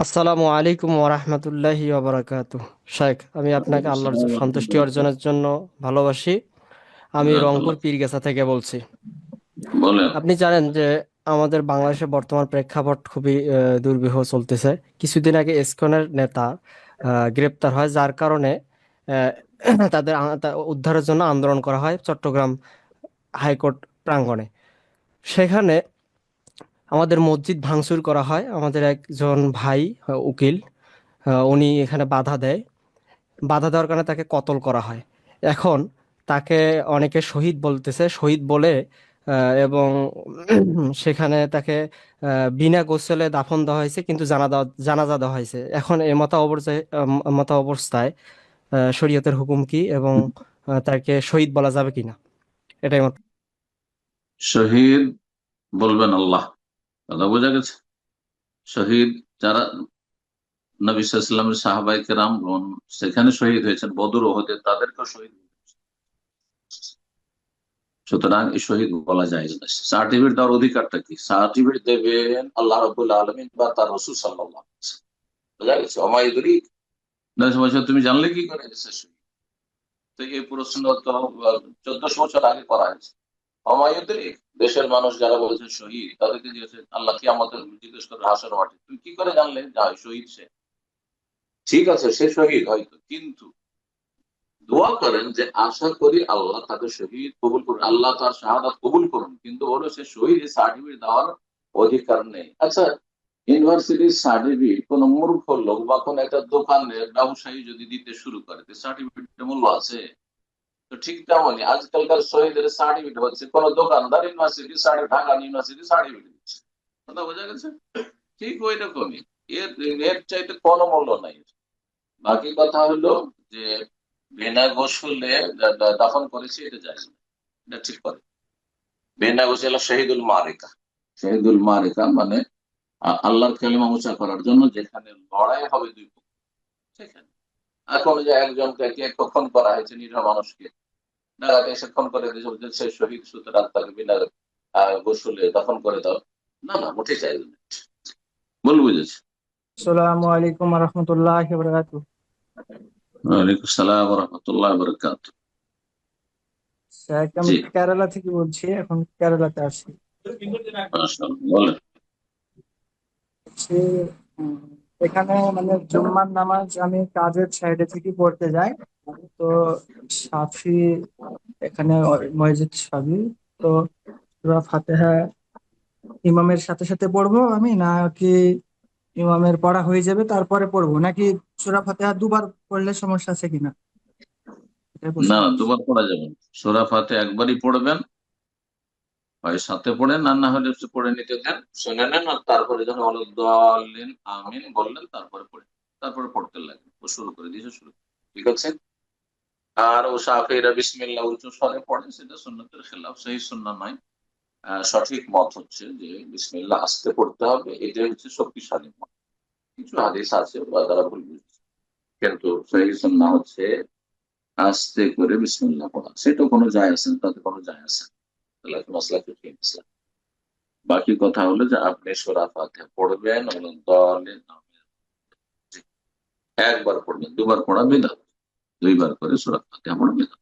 আসসালামু আলাইকুম ওরহমতুল্লাহি ওবরাকাতু শেখ আমি আপনাকে আল্লাহর সন্তুষ্টি অর্জনের জন্য ভালোবাসি। আমি রংপুর পীরগাছা থেকে বলছি। বলেন। আপনি জানেন যে আমাদের বাংলাদেশে বর্তমান প্রেক্ষাপট খুবই দুর্বিহ চলতেছে। কিছুদিন আগে ইসকনের নেতা গ্রেপ্তার হয় যার কারণে তাদের উদ্ধারের জন্য আন্দোলন করা হয় চট্টগ্রাম হাইকোর্ট প্রাঙ্গণে। সেখানে আমাদের মসজিদ ভাঙচুর করা হয়। আমাদের একজন ভাই, উকিল, উনি এখানে বাধা দেয়। বাধা দেওয়ার কারণে তাকে কতল করা হয়। এখন তাকে অনেকে শহীদ বলতেছে। শহীদ বলে এবং সেখানে তাকে বিনা গোসলে দাফন দেওয়া হয়েছে, কিন্তু জানা জানাজা দেওয়া হয়েছে। এখন এ মতা অবস্থায় মতা অবস্থায় শরীয়তের হুকুম কি এবং তাকে শহীদ বলা যাবে কিনা? এটাই মত শহীদ বলবেন আল্লাহ। কথা বোঝা গেছে? শহীদ যারা নবী সাল্লামের সাহাবাই কেরাম সেখানে শহীদ হয়েছেন, বদর ওহদে, তাদেরকেও শহীদ সুতরাং এই শহীদ বলা যায় না। সার্টিফিকেট দেওয়ার অধিকারটা কি? সার্টিফিকেট দেবেন আল্লাহ রবুল্লা আলমিন বা তার রসুল সাল্লাহ বোঝা গেছে? তুমি জানলে কি করে এই প্রশ্ন তো চোদ্দশো বছর আগে করা হয়েছে। অমায়ুদ্দিন দেশের মানুষ যারা বলেছে শহীদ, তাদেরকে জিজ্ঞেস আল্লাহ কি আমাদের জিজ্ঞেস করে হাসর মাঠে। তুমি কি করে জানলে যা শহীদ সে? ঠিক আছে, সে শহীদ হয়তো, কিন্তু দোয়া করেন যে আশা করি আল্লাহ তাকে শহীদ কবুল করুন, আল্লাহ তার শাহাদাত কবুল করুন, কিন্তু বলো সে শহীদ সার্টিফিকেট দেওয়ার অধিকার নেই। আচ্ছা ইউনিভার্সিটির সার্টিফিকেট, কোন মূর্খ লোক বা কোন একটা দোকানের ব্যবসায়ী যদি দিতে শুরু করে সার্টিফিকেটের মূল্য আছে? তো ঠিক তেমনই আজকালকার শহীদের সার্টিফিকেট হচ্ছে কোন দোকানদার ইউনিভার্সিটি ঢাকা ইউনিভার্সিটি সার্টিফিকেট দিচ্ছে। কথা বোঝা গেছে? ঠিক ওই রকমই এর এর চাইতে কোনো মূল্য নাই। বাকি কথা হলো যে বিনা গোসলে দাফন করেছে, এটা যায় না। এটা ঠিক করে বিনা গোসল শহীদুল মারিকা। শহীদুল মারিকা মানে আল্লাহর কালিমা উঁচা করার জন্য যেখানে লড়াই হবে দুই পক্ষ। সেখানে এখন যে একজনকে কখন করা হয়েছে, নিরীহ মানুষকে ডাকাতে এসে খুন করে দিয়েছে সে শহীদ সুতরাং তাকে বিনা গোসলে দাফন করে দাও। না না মোটে চাই না। বল বুঝেছি। আসসালামু আলাইকুম রহমতুল্লাহ বরকাতু ওয়ালাইকুম সালাম রহমতুল্লাহ বরকাত আমি কেরালা থেকে বলছি? এখন কেরালাতে আছি। বলেন। এখানে মানে জুম্মার নামাজ আমি কাজের সাইডে থেকে পড়তে যাই। তো সাফি এখানে মসজিদ সাফি তো সূরা ফাতিহা ইমামের সাথে সাথে পড়ব আমি নাকি ইমামের পড়া হয়ে যাবে তারপরে পড়ব? নাকি সূরা ফাতিহা দুবার পড়লে সমস্যা আছে কিনা? না না, দুবার পড়া যাবে না। সোরা ফাতে একবারই পড়বেন, হয় সাথে পড়েন, আর না হলে পড়ে নিতে দেন, শুনে নেন, আর তারপরে যখন হলো আমিন বললেন, তারপরে পড়ে, তারপরে পড়তে লাগবেন ও শুরু করে দিয়েছে, শুরু। ঠিক আছে? আর ও সাফেরা বিসমিল্লা উচ্চ স্বরে পড়ে, সেটা সুন্নতের খেলাফ, সেই সুন্না নয়। সঠিক মত হচ্ছে যে বিসমিল্লা আস্তে পড়তে হবে, এটাই হচ্ছে শক্তিশালী মত। কিছু হাদিস আছে বা তারা ভুল বুঝছে। কিন্তু সেই সুন্না হচ্ছে আস্তে করে বিসমিল্লা পড়া। সেটা কোনো যায় আসে না, তাতে কোনো যায় আসে না। মশলা ফিফটি মশলা বাকি কথা হলো যে আপনি সোরা ফাতে পড়বেন দলে একবার পড়বেন, দুবার পড়া বেদাত দুইবার করে সোরা ফাতে পড়া বেদাত